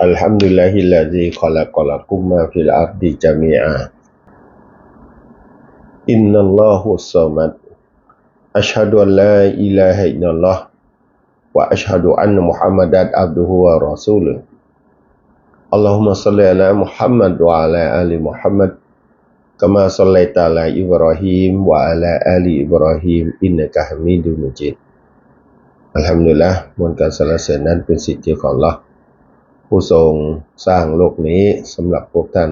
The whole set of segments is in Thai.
الحمد لله الذي خلق لكم ما في الأرض جميعا إن الله الصمد أشهد أن لا إله إلا الله وأشهد أن محمدا عبده ورسوله اللهم صل على محمد وعلى آل محمد كما صليت على إبراهيم وعلى آل إبراهيم إنك حميد مجيد อัลฮัมดุลิลละมวลการสรรเสริญนั้นเป็นสิทธิของลอ ผู้ทรงสร้างโลกนี้สำหรับพวกท่าน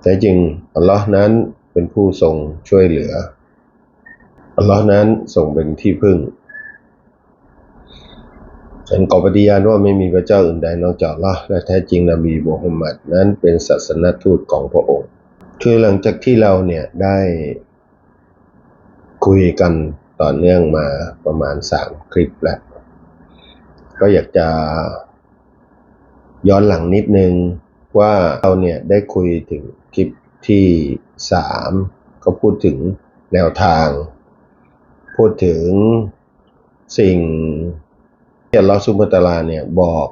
แต่จริงอัลลอฮ์นั้นเป็นผู้ทรงช่วยเหลือ อัลลอฮ์นั้นทรงเป็นที่พึ่งฉันขอปฏิญาณว่าไม่มีพระเจ้าอื่นใดนอกจากลอและแท้จริงนบีมุฮัมมัดนั้นเป็นศาสนทูตของพระองค์ คือหลังจากที่เราเนี่ยได้คุยกันต่อเนื่องมาประมาณสามคลิปแล้ว ก็อยากจะ ย้อนหลังนิดนึงว่าเราเนี่ยได้คุยถึงคลิปที่สามก็พูดถึงแนวทาง พูดถึงสิ่งที่ลอฮฺซุบฮานะฮูวะตลาเนี่ยบอก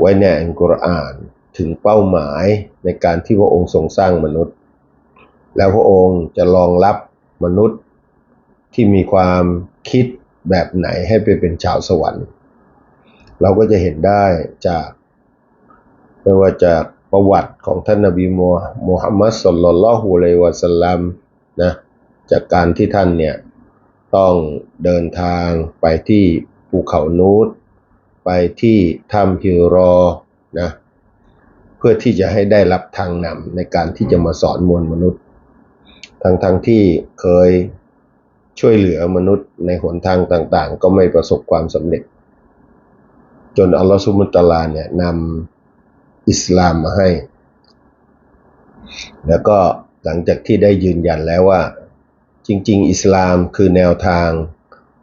ไว้ในอัลกุรอานถึงเป้าหมายในการที่พระองค์ทรงสร้างมนุษย์ แล้วพระองค์จะรองรับมนุษย์ที่มีความคิดแบบไหนให้ไปเป็นชาวสวรรค์ เราก็จะเห็นได้จากไม่ว่าจากประวัติของท่านนบีมูฮัมมัดสุลลัลลอฮุอะลัยวะสลัมนะจากการที่ท่านเนี่ยต้องเดินทางไปที่ภูเขานูตไปที่ถ้ำฮิรอนะเพื่อที่จะให้ได้รับทางนำในการที่จะมาสอนมวลมนุษย์ ทั้งทั้งที่เคยช่วยเหลือมนุษย์ในหนทางต่างๆ ก็ไม่ประสบความสำเร็จ จนอัลลอฮฺซุมุตลาเนี่ยนำอิสลามมาให้ แล้วก็หลังจากที่ได้ยืนยันแล้วว่า จริง ๆ อิสลามคือแนวทาง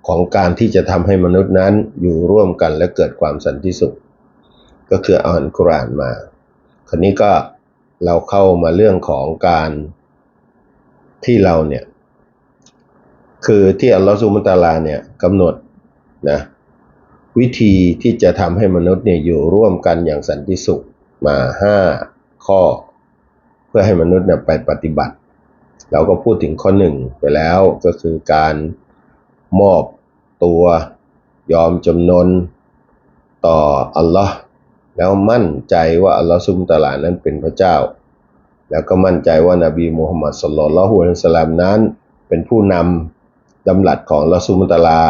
ของการที่จะทำให้มนุษย์นั้นอยู่ร่วมกันและเกิดความสันติสุข ก็คือเอาอันกุรอานมา คราวนี้ก็เราเข้ามาเรื่องของการที่เราเนี่ย คือที่อัลลอฮฺสุมุตาลาเนี่ยกำหนดนะ วิธีที่จะทำให้มนุษย์เนี่ยอยู่ร่วมกันอย่างสันติสุขมาห้าข้อ เพื่อให้มนุษย์เนี่ยไปปฏิบัติ เราก็พูดถึงข้อหนึ่งไปแล้วก็คือการมอบตัวยอมจำนนต่ออัลลอฮ์แล้วมั่นใจว่าอัลลอฮ์ซุมตาลานั้นเป็นพระเจ้า แล้วก็มั่นใจว่านาบีมุฮัมมัดสุลลัลฮุอะลัยฮิสลามนั้น เป็นผู้นำดำรัสของลอสุมุตลา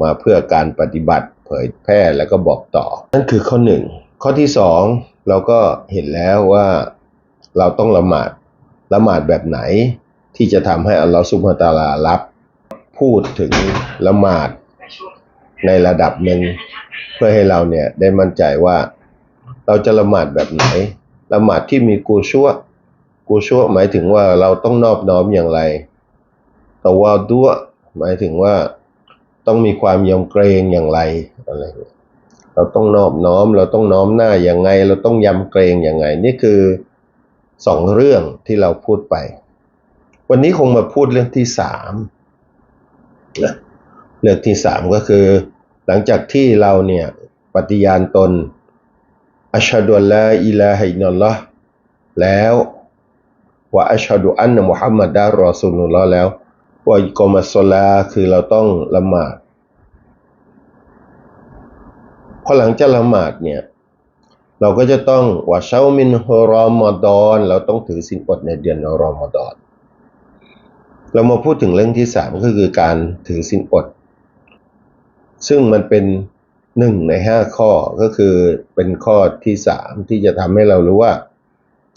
มาเพื่อการปฏิบัติ เผยแพร่แล้วก็บอกต่อ นั่นคือข้อหนึ่งข้อที่สองเราก็เห็นแล้วว่าเราต้องละหมาดละหมาดแบบไหน ที่จะทำให้อัลลอฮฺสุบฮาตาลารับพูดถึงละหมาดในระดับหนึ่งเพื่อให้เราเนี่ยได้มั่นใจว่าเราจะละหมาดแบบไหน ละหมาดที่มีกูชั่วกูชั่วหมายถึงว่าเราต้องนอบน้อมอย่างไรตะวาดัวหมายถึงว่าต้องมีความยำเกรงอย่างไร อะไรเราต้องนอบน้อม เราต้องน้อมหน้าอย่างไง เราต้องยำเกรงอย่างไง นี่คือสองเรื่องที่เราพูดไป วันนี้คงมาพูดเรื่องที่สามเรื่องที่สามก็คือ หลังจากที่เราเนี่ยปฏิญาณตนอัชฮะดุลลาอิลาฮินัลลอฮ์แล้วว่าอัชฮะดุอันนมุฮัมมัดดารอซูลุลลอแล้ววอิกอมัสลาคือเราต้องละหมาดพ อหลังจากละหมาดเนี่ยเราก็จะต้องวาเชามินฮรอมฎอน เราต้องถือสินอดในเดือนรอมฎอน เรามาพูดถึงเรื่องที่สามก็คือการถือสินอด ซึ่งมันเป็นหนึ่งในห้าข้อก็คือเป็นข้อที่สามที่จะทำให้เรารู้ว่า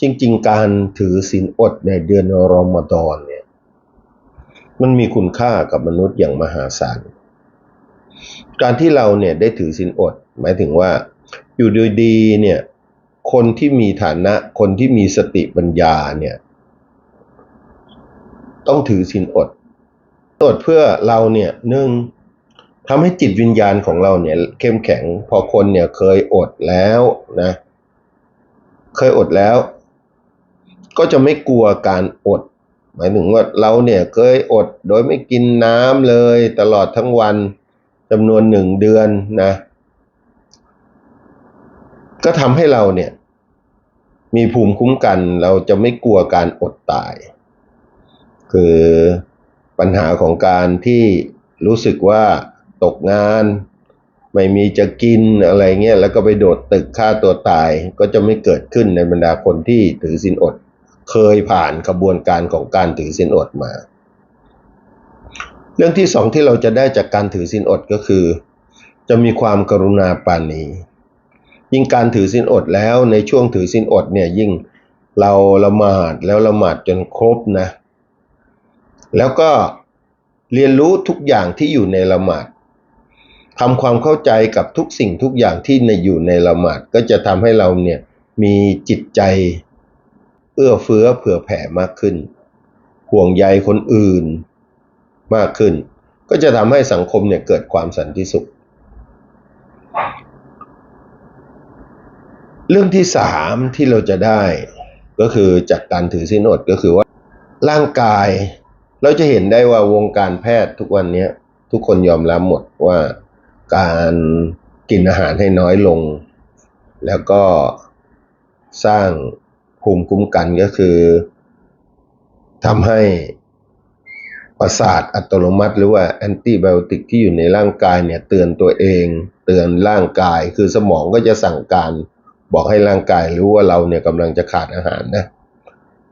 จริง ๆ การถือสินอดในเดือนรอมฎอนเนี่ย มันมีคุณค่ากับมนุษย์อย่างมหาศาล การที่เราเนี่ยได้ถือศีลอด หมายถึงว่า อยู่ดีๆเนี่ย คนที่มีฐานะ คนที่มีสติปัญญาเนี่ย ต้องถือศีลอดอดเพื่อเราเนี่ยหนึ่งทำให้จิตวิญญาณของเราเนี่ย เข้มแข็ง พอคนเนี่ยเคยอดแล้วนะ เคยอดแล้ว ก็จะไม่กลัวการอด หมายถึงว่าเราเนี่ยเคยอดโดยไม่กินน้ำเลยตลอดทั้งวัน จำนวนหนึ่งเดือนนะ ก็ทำให้เราเนี่ย มีภูมิคุ้มกันเราจะไม่กลัวการอดตาย คือปัญหาของการที่รู้สึกว่าตกงาน ไม่มีจะกินอะไรเงี้ยแล้วก็ไปโดดตึกฆ่าตัวตายก็จะไม่เกิดขึ้นในบรรดาคนที่ถือศีลอด เคยผ่านกระบวนการของการถือศีลอดมา เรื่องที่สองที่เราจะได้จากการถือศีลอดก็คือ จะมีความกรุณาปาณียิ่งการถือศีลอดแล้วในช่วงถือศีลอดเนี่ยยิ่งเราละหมาดแล้วละหมาดจนครบนะ แล้วก็เรียนรู้ทุกอย่างที่อยู่ในละหมาดทำความเข้าใจกับทุกสิ่งทุกอย่างที่ในอยู่ในละหมาดก็จะทำให้เราเนี่ยมีจิตใจเอื้อเฟื้อเผื่อแผ่มากขึ้น ห่วงใยคนอื่น มากขึ้น ก็จะทำให้สังคมเนี่ยเกิดความสันติสุข เรื่องที่สามที่เราจะได้ก็คือจากการถือศีลอดก็คือว่าร่างกายเราจะเห็นได้ว่าวงการแพทย์ทุกวันนี้ทุกคนยอมรับหมดว่าการกินอาหารให้น้อยลง แล้วก็สร้างภูมิคุ้มกันก็คือทำให้ ประสาทอัตโนมัติ หรือว่าแอนติไบโอติกที่อยู่ในร่างกายเนี่ยเตือนตัวเอง เตือนร่างกาย คือสมองก็จะสั่งการ บอกให้ร่างกายรู้ว่าเราเนี่ยกำลังจะขาดอาหารนะ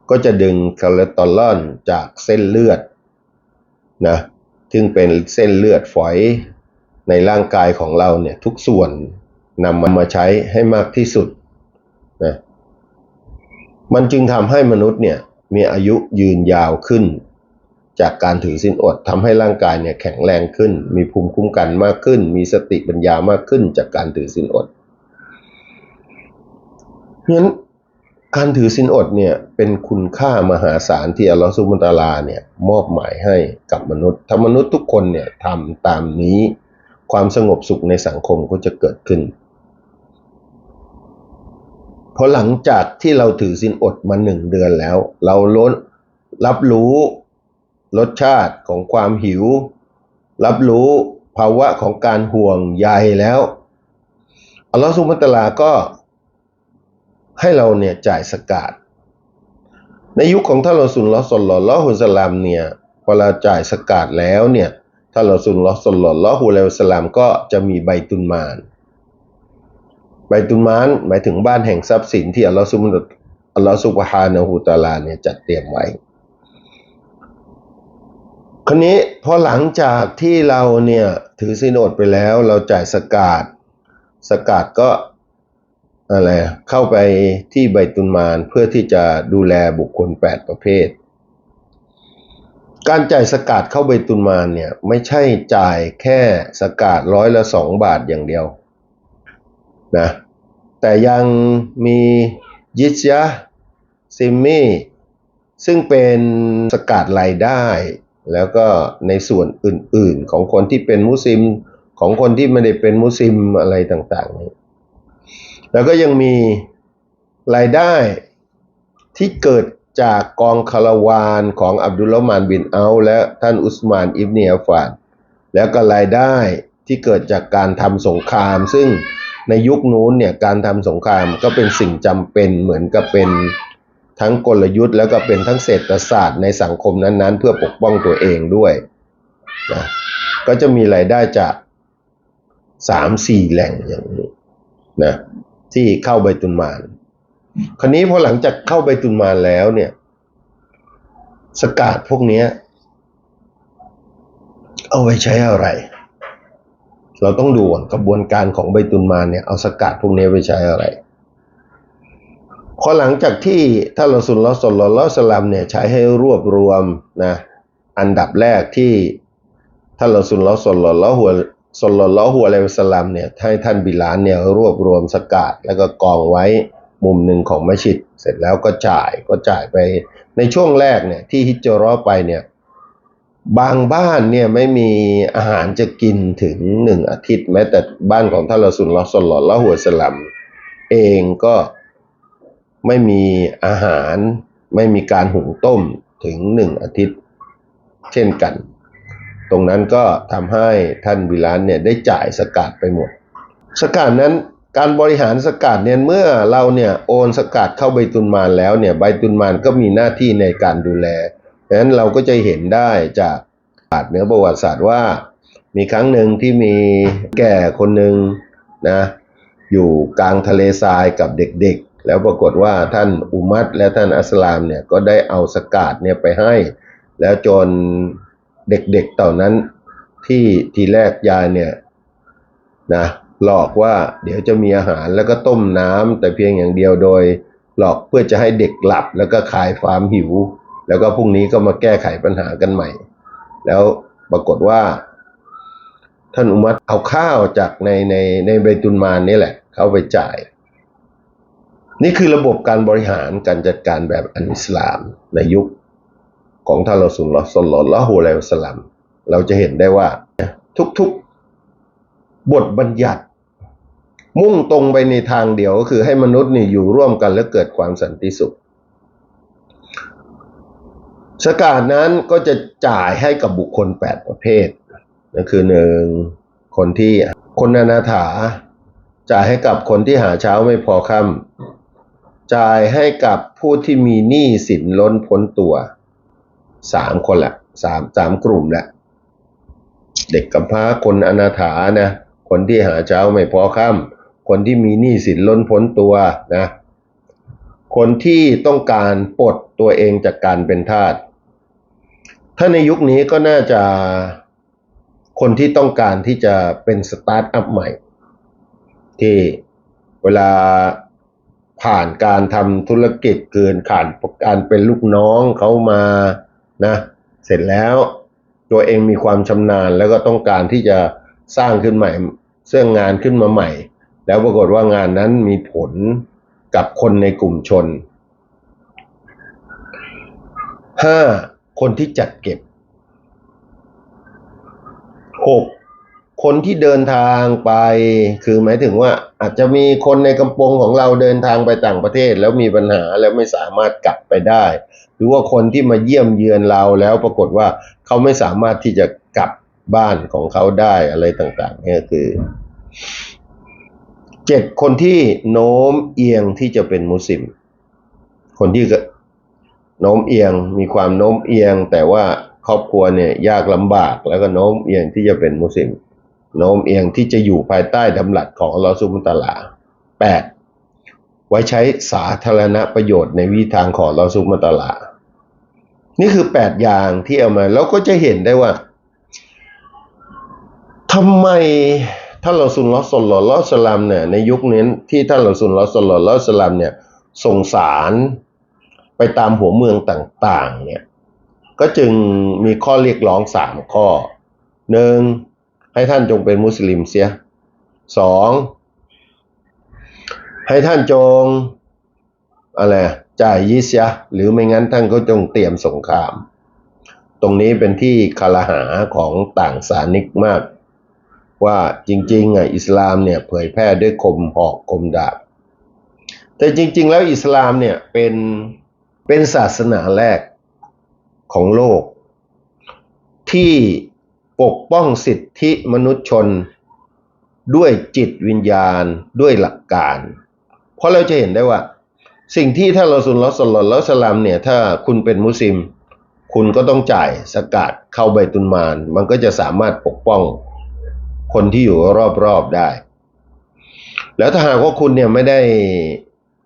ก็จะดึงคอเลสเตอรอลจากเส้นเลือดนะซึ่งเป็นเส้นเลือดฝอยในร่างกายของเราเนี่ยทุกส่วนนำมันมาใช้ให้มากที่สุดนะมันจึงทำให้มนุษย์เนี่ยมีอายุยืนยาวขึ้น จากการถือศีลอดทำให้ร่างกายเนี่ยแข็งแรงขึ้น มีภูมิคุ้มกันมากขึ้น มีสติปัญญามากขึ้น จากการถือศีลอดเพราะฉะนั้นการถือศีลอดเนี่ยเป็นคุณค่ามหาศาลที่อัลลอฮฺซุบฮานตาลาเนี่ยมอบหมายให้กับมนุษย์ถ้ามนุษย์ทุกคนเนี่ยทำตามนี้ ความสงบสุขในสังคมก็จะเกิดขึ้นพราะหลังจากที่เราถือศีลอดมาหนึ่งเดือนแล้ว เราล้นรับรู้ รสชาติของความหิว รับรู้ภาวะของการห่วงใยแล้วอัลลอฮฺซุบฮานะฮูวะตลาก็ให้เราเนี่ยจ่ายสกาดในยุคของท่านรอสุลลอฮ์ศ็อลลัลลอฮุอะลัยฮิวะซัลลัมเนี่ยพอเราจ่ายสกาดแล้วเนี่ยท่านรอสุลลอฮ์ศ็อลลัลลอฮุอะลัยฮิวะซัลลัมก็จะมีใบตุนมาน ใบตุนมานหมายถึงบ้านแห่งทรัพย์สินที่อัลลอฮฺซุบฮานะอัลลอฮฺซุบฮานะฮูตาลาเนี่ยจัดเตรียมไว้ ราวนี้พอหลังจากที่เราเนี่ยถือศีลอดไปแล้ว เราจ่ายสกาดสกาดก็อะไรเข้าไปที่ใบตุนมานเพื่อที่จะดูแลบุคคล 8 ประเภท การจ่ายสกาดเข้าใบตุนมานเนี่ยไม่ใช่จ่ายแค่สกาดร้อยละสองบาทอย่างเดียวนะแต่ยังมียิสยะซิมมี่ซึ่งเป็นสกาดรายได้ แล้วก็ในส่วนอื่นๆของคนที่เป็นมุสลิมของคนที่ไม่ได้เป็นมุสลิมอะไรต่างๆนี้แล้วก็ยังมีรายได้ที่เกิดจากกองคาราวานของอับดุลละมานบินเอาและท่านอุสมานอิบเนียฟานแล้วก็รายได้ที่เกิดจากการทำสงคราม ซึ่งในยุคนู้นเนี่ยการทำสงครามก็เป็นสิ่งจำเป็นเหมือนกับเป็น ทั้งกลยุทธ์แล้วก็เป็นทั้งเศรษฐศาสตร์ในสังคมนั้นๆ เพื่อปกป้องตัวเองด้วยนะก็จะมีรายได้จากสามสี่แหล่งอย่างนี้นะที่เข้าใบตุนมานคราวนี้พอหลังจากเข้าใบตุนมานแล้วเนี่ย สกาดพวกนี้เอาไว้ใช้อะไร เราต้องดูก่อนกระบวนการของใบตุนมานเนี่ยเอาสกาดพวกนี้ไปใช้อะไร พอหลังจากที่ท่านรอสุลลอฮ์ศ็อลลลลอฮุอะลัวะซัลลัมเนี่ยใช้ให้รวบรวมนะอันดับแรกที่ท่านรอสุลลอฮ์ศ็อลลลลอฮุอะศ็อลลลลอฮุอะลัวะซัลลัมเนี่ยให้ท่านบิลาลเนี่ยรวบรวมสกาดแล้วก็กองไว้มุมหนึ่งของมัสยิดเสร็จแล้วก็จ่ายก็จ่ายไปในช่วงแรกเนี่ยที่ฮิจราะไปเนี่ยบางบ้านเนี่ยไม่มีอาหารจะกินถึงหนึ่งอาทิตย์ แม้แต่บ้านของท่านรอสุลลอฮ์ศ็อลลละหัวะซัลลัมเองก็ ไม่มีอาหาร ไม่มีการหุงต้มถึงหนึ่งอาทิตย์ เช่นกัน ตรงนั้นก็ทำให้ท่านบิลานเนี่ยได้จ่ายสกาดไปหมด สกาดนั้นการบริหารสกัดเนี่ยเมื่อเราเนี่ยโอนสกัดเข้าใบตุนมานแล้วเนี่ยใบตุนมานก็มีหน้าที่ในการดูแลดังนั้นเราก็จะเห็นได้จากศาสตร์เนื้อประวัติศาสตร์ว่า มีครั้งหนึ่งที่มีแก่คนหนึ่งนะอยู่กลางทะเลทรายกับเด็กๆ แล้วปรากฏว่าท่านอุมัตและท่านอัสลามเนี่ยก็ได้เอาสกัดเนี่ยไปให้ แล้วจนเด็กๆเหล่านั้นที่ทีแรกยายเนี่ยนะหลอกว่าเดี๋ยวจะมีอาหารแล้วก็ต้มน้ำแต่เพียงอย่างเดียวโดยหลอกเพื่อจะให้เด็กหลับแล้วก็คลายความหิว แล้วก็พรุ่งนี้ก็มาแก้ไขปัญหากันใหม่ แล้วปรากฏว่า ท่านอุมัตเอาข้าวจากในในในใบตุนมานนี่แหละ เขาไปจ่าย นี่คือระบบการบริหารการจัดการแบบอันอิสลามในยุคของท่านรอสุลลอฮ์ศ็อลลัลลอฮุอะลัยฮิวสัลลัมเราจะเห็นได้ว่าทุกๆบทบัญญัติ มุ่งตรงไปในทางเดียวก็คือให้มนุษย์นี่อยู่ร่วมกันและเกิดความสันติสุข สกาดนั้นก็จะจ่ายให้กับบุคคล 8 ประเภทนั่นคือหนึ่งคนที่คนอนาถาจ่ายให้กับคนที่หาเช้าไม่พอค่ำ จ่ายให้กับผู้ที่มีหนี้สินล้นพ้นตัวสามคนแหละสามสามกลุ่มแหละเด็กกำพร้าคนอนาถานะ คนที่หาเช้าไม่พอค่ำคนที่มีหนี้สินล้นพ้นตัวนะ คนที่ต้องการปลดตัวเองจากการเป็นทาสถ้าในยุคนี้ก็น่าจะคนที่ต้องการที่จะเป็นสตาร์ทอัพใหม่ ที่เวลา ผ่านการทำธุรกิจเกินขาดการเป็นลูกน้องเขามานะเสร็จแล้วตัวเองมีความชำนาญแล้วก็ต้องการที่จะสร้างขึ้นใหม่เสื่องงานขึ้นมาใหม่ แล้วปรากฏว่างานนั้นมีผลกับคนในกลุ่มชนห้าคนที่จัดเก็บหก คนที่เดินทางไป คือหมายถึงว่าอาจจะมีคนในกำปงของเราเดินทางไปต่างประเทศ แล้วมีปัญหาแล้วไม่สามารถกลับไปได้ หรือว่าคนที่มาเยี่ยมเยือนเราแล้วปรากฏว่าเขาไม่สามารถที่จะกลับบ้านของเขาได้อะไรต่างๆเนี่ยคือเจ็ดคนที่โน้มเอียงที่จะเป็นมุสลิม คนที่โน้มเอียงมีความโน้มเอียง แต่ว่าครอบครัวเนี่ยยากลำบากแล้วก็โน้มเอียงที่จะเป็นมุสลิม โน้มเอียงที่จะอยู่ภายใต้ดำรัสของลอฮฺซุนะฮูวะตะอาลาแปดไว้ใช้สาธารณประโยชน์ในวิถีทางของลอฮฺซุนะฮูวะตะอาลา นี่คือแปดอย่างที่เอามาแล้วก็จะเห็นได้ว่าทำไมท่านรอซูลลอฮ์ศ็อลลลลอฮุอะลัยฮิวะซัลลัมเนี่ยในยุคนี้ที่ท่านรอซูลลอฮ์ศ็อลลลลอฮุอะลัยฮิวะซัลลัมเนี่ยส่งสารไปตามหัวเมืองต่าง ๆ เนี่ย ก็จึงมีข้อเรียกร้องสามข้อหนึ่ง ให้ท่านจงเป็นมุสลิมเสียสองให้ท่านจงอะไรจ่ายยิสยะหรือไม่งั้นท่านก็จงเตรียมสงคราม ตรงนี้เป็นที่คารหาของต่างศาสนิกมาก ว่าจริงๆอะอิสลามเนี่ยเผยแพร่ด้วยคมหอกคมดาบ แต่จริง ๆ แล้วอิสลามเนี่ยเป็นเป็นศาสนาแรกของโลกที่ ปกป้องสิทธิมนุษยชน ด้วยจิตวิญญาณด้วยหลักการ เพราะเราจะเห็นได้ว่า สิ่งที่ถ้าเราสุนลอสลลลสลามเนี่ย ถ้าคุณเป็นมุสลิม คุณก็ต้องจ่ายสกาดเข้าใบตุนมาน มันก็จะสามารถปกป้องคนที่อยู่รอบๆได้ แล้วถ้าหากว่าคุณเนี่ยไม่ได้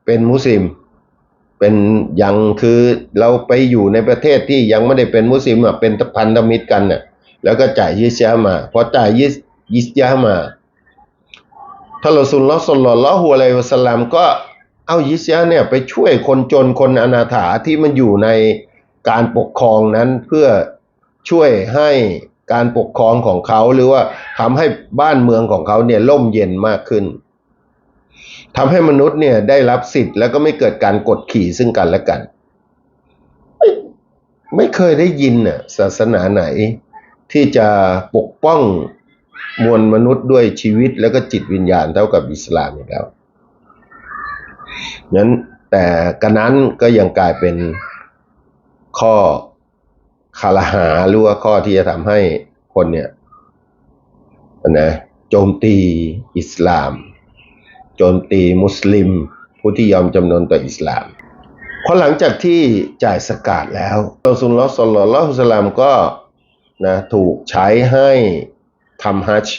เป็นมุสลิมเป็นยังคือเราไปอยู่ในประเทศที่ยังไม่ได้เป็นมุสลิมอะเป็นพันธมิตรกันน่ะ แล้วก็จ่ายยิสยามาพอจ่ายยิสยิสยามาท่านรอสุลลอฮ์ศ็อลลลลอฮุอะลัยฮิวะสลลัมก็เอายิสยาเนี่ยไปช่วยคนจนคนอนาถาที่มันอยู่ในการปกครองนั้นเพื่อช่วยให้การปกครองของเขาหรือว่าทำให้บ้านเมืองของเขาเนี่ยร่มเย็นมากขึ้นทำให้มนุษย์เนี่ยได้รับสิทธิ์แล้วก็ไม่เกิดการกดขี่ซึ่งกันและกัน ไม่ไม่เคยได้ยินน่ะศาสนาไหน ที่จะปกป้องมวลมนุษย์ด้วยชีวิตแล้วก็จิตวิญญาณเท่ากับอิสลามอีกแล้วนั้นแต่กันนั้นก็ยังกลายเป็นข้อคารหาหรือว่าข้อที่จะทำให้คนเนี่ยนะโจมตีอิสลาม โจมตีมุสลิม ผู้ที่ยอมจำนนต่ออิสลามพอหลังจากที่จ่ายสกาดแล้วรอสุลลอฮ์ศ็อลลัลลอฮุอะลัยฮิวะซัลลัมก็ นะถูกใช้ให้ทำฮัจญ์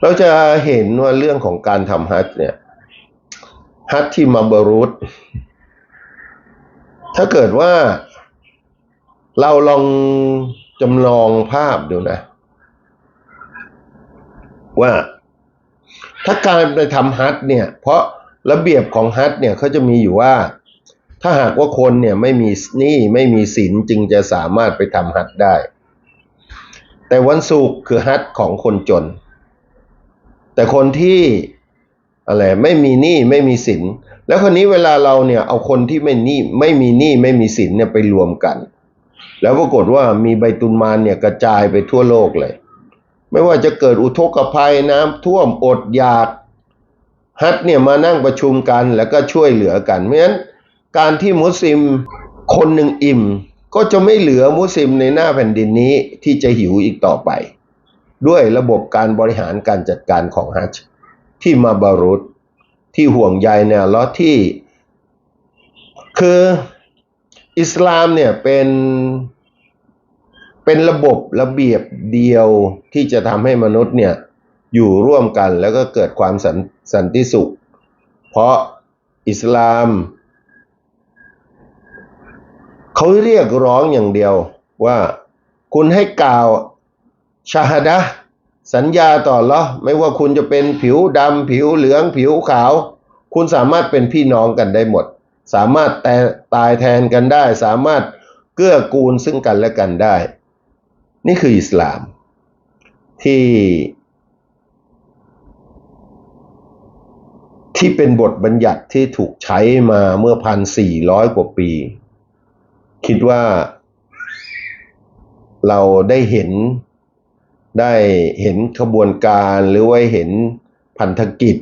เราจะเห็นว่าเรื่องของการทำฮัจญ์เนี่ยฮัจญ์ที่มาบรุษถ้าเกิดว่าเราลองจำลองภาพดูนะ ว่าถ้าการไปทำฮัจญ์เนี่ย เพราะระเบียบของฮัจญ์เนี่ยเขาจะมีอยู่ว่า ถ้าหากว่าคนเนี่ยไม่มีหนี้ไม่มีสินจึงจะสามารถไปทำฮัจญ์ได้ แต่วันศุกร์คือฮัจญ์ของคนจน แต่คนที่อะไรไม่มีหนี้ไม่มีสิน แล้วคนนี้เวลาเราเนี่ยเอาคนที่ไม่หนี้ไม่มีหนี้ไม่มีสินเนี่ยไปรวมกัน แล้วปรากฏว่ามีใบตุนมานเนี่ยกระจายไปทั่วโลกเลย ไม่ว่าจะเกิดอุทกภัยน้ำท่วมอดอยากฮัทเนี่ยมานั่งประชุมกันแล้วก็ช่วยเหลือกันเพราะฉะนั้น การที่มุสลิมคนหนึ่งอิ่ม ก็จะไม่เหลือมุสลิมในหน้าแผ่นดินนี้ที่จะหิวอีกต่อไป ด้วยระบบการบริหารการจัดการของฮัจที่มาบารุษที่ห่วงใยแนวลอที่ คืออิสลามเนี่ยเป็นเป็นระบบระเบียบเดียวที่จะทำให้มนุษย์เนี่ยอยู่ร่วมกันแล้วก็เกิดความสันสันติสุข เพราะอิสลาม เขาเรียกร้องอย่างเดียวว่าคุณให้กล่าวชาฮดะสัญญาต่อหรอไม่ว่าคุณจะเป็นผิวดำผิวเหลืองผิวขาว คุณสามารถเป็นพี่น้องกันได้หมด สามารถแต่ตายแทนกันได้ สามารถเกื้อกูลซึ่งกันและกันได้ นี่คืออิสลาม ที่ที่เป็นบทบัญญัติที่ถูกใช้มาเมื่อพันสี่ร้อยกว่าปี คิดว่าเราได้เห็นได้เห็นขบวนการหรือว่าเห็นพันธกิจ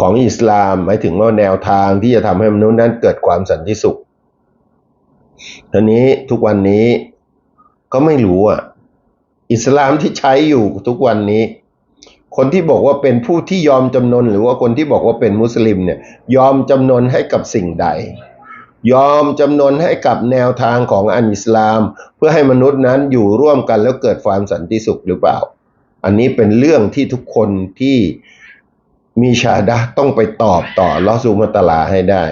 ของอิสลามหมายถึงว่าแนวทางที่จะทำให้มนุษย์นั้นเกิดความสันติสุขทีนี้ทุกวันนี้ก็ไม่รู้อะ อิสลามที่ใช้อยู่ทุกวันนี้ คนที่บอกว่าเป็นผู้ที่ยอมจำนน หรือว่าคนที่บอกว่าเป็นมุสลิมเนี่ย ยอมจำนนให้กับสิ่งใด ยอมจำนนให้กับแนวทางของอันอิสลาม เพื่อให้มนุษย์นั้นอยู่ร่วมกันแล้วเกิดความสันติสุขหรือเปล่า อันนี้เป็นเรื่องที่ทุกคนที่มีชาดะต้องไปตอบต่อลอซูมาตลาให้ได้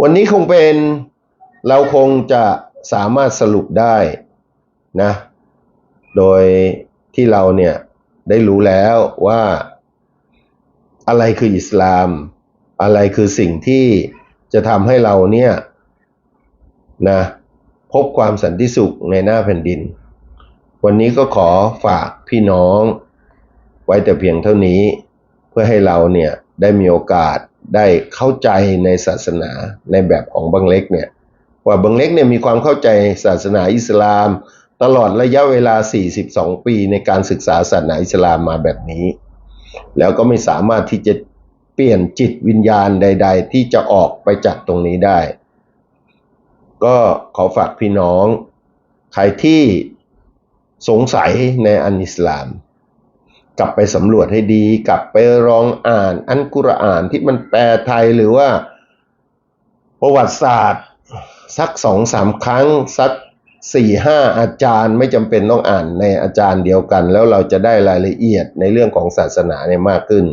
วันนี้คงเป็นเราคงจะสามารถสรุปได้นะ โดยที่เราเนี่ยได้รู้แล้วว่าอะไรคืออิสลาม อะไรคือสิ่งที่ จะทำให้เราเนี่ยนะพบความสันติสุขในหน้าแผ่นดิน วันนี้ก็ขอฝากพี่น้องไว้แต่เพียงเท่านี้ เพื่อให้เราเนี่ยได้มีโอกาสได้เข้าใจในศาสนาในแบบของบังเล็กเนี่ยว่าบังเล็กเนี่ยมีความเข้าใจศาสนาอิสลาม ตลอดระยะเวลา 42 ปีในการศึกษาศาสนาอิสลามมาแบบนี้ แล้วก็ไม่สามารถที่จะ ปลี่ยนจิตวิญญาณใด ๆ ที่จะออกไปจากตรงนี้ได้ ก็ขอฝากพี่น้อง ใครที่สงสัยในอันอิสลาม กลับไปสำรวจให้ดี กลับไปลองอ่านอันกุรอานที่มันแปลไทยหรือว่า ประวัติศาสตร์ สักสองสามครั้ง สักสี่ห้าอาจารย์ไม่จำเป็นต้องอ่านในอาจารย์เดียวกัน แล้วเราจะได้รายละเอียดในเรื่องของศาสนาเนี่ยมากขึ้น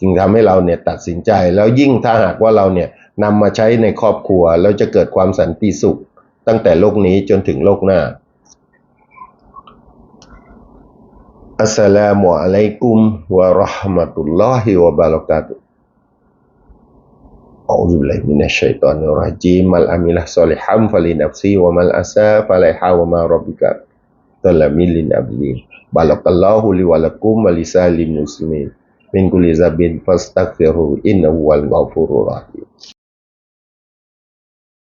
จึงทำให้เราเนี่ยตัดสินใจ แล้วยิ่งถ้าหากว่าเราเนี่ยนำมาใช้ในครอบครัวเราจะเกิดความสันติสุข ตั้งแต่โลกนี้จนถึงโลกหน้า อัสสลามุอะลัยกุมวะเราะห์มะตุลลอฮิวะบะเราะกาตุฮ์ أعوذ بالله من الشيطان الرجيم من عمل صالحا فلنفسه ومن أساء فعليها وما ربك ظلام للعبيد بارك الله لي ولكم ولسائر المسلمين min kulli dhanbin fastaghfirhu innahu huwal ghafurur rahim.